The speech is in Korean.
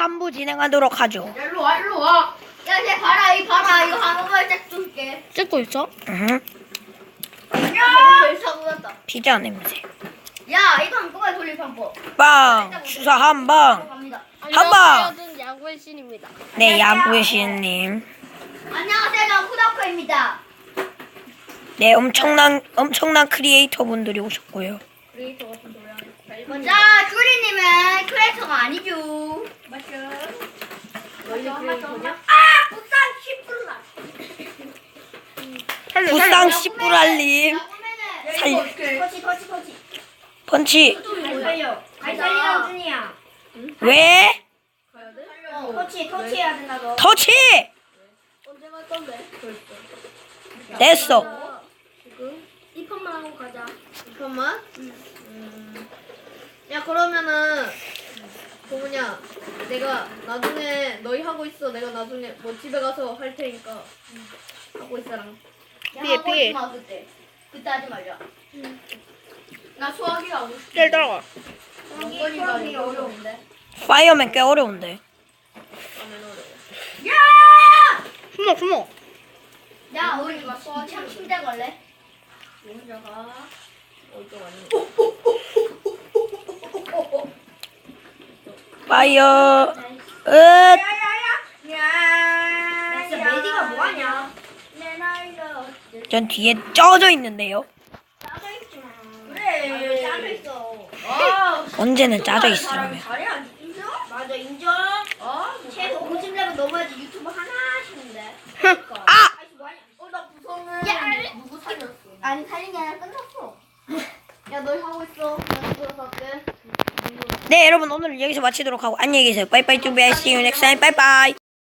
3부 진행하도록 하죠. 야, 일로 와, 일로 와. 야, 쟤 봐라, 이 봐라. 이거 한 번만 짝 줄게. 찍고 있어? 음, 야! 사고 났다. 피자 냄새. 야, 이거 한꺼번에 돌릴 방법. 빵! 주사 한 방! 갑니다. 한 방! 안녕하세요. 야구의 신입니다. 네, 야구의 신님. 안녕하세요, 저 후다코입니다. 네, 엄청난, 엄청난 크리에이터 분들이 오셨고요. 자, 쭈리님은 크레이터가 아니죠. 아. 부상 씨뿌랄님. 야, 살-. 터치, 터치, 터치. 펀치. 잘 살려. 잘 살리라고, 준이야. 왜? 어, 터치, 터치 해야 된다, 너. 터치! 언제 갈 건데? 됐어. 지금 이 판만 하고 가자. 잠깐만. 음. 야 그러면은 그 뭐냐 내가 나중에 너희 하고 있어. 내가 나중에 뭐 집에 가서 할 테니까 하고 있어랑. 야, 피해, 하고 피해. 있지 마, 그때. 그때 하지 말자. 나 수학이 하고 싶어. 잘 따라가. 원거리가 어려운데. 파이어맨 꽤 어려운데. 숨어 숨어. 야, 우리 참 침대 걸래? 혼자가 어쩌고 아니. 파이어. 으 야, 진짜 메디가 뭐하냐? 내 나이가 전 뒤에 쪄져 있는데요. 짜져 있지 마. 그래, 짜져 있어. 아, 언제는 짜져. 잘해, 인정? 맞아, 인정. 아, 최소 50레벨 넘어야지 유튜브 하나 하시는데. 아! 어나 무서워. 야, 누구 살렸어? 아니, 살린 게 아니라 끝났어. 야, 너 하고 있어. 나. 네, 여러분 오늘 여기서 마치도록 하고 안녕히 계세요. 빠이빠이 you next time. 빠이빠이.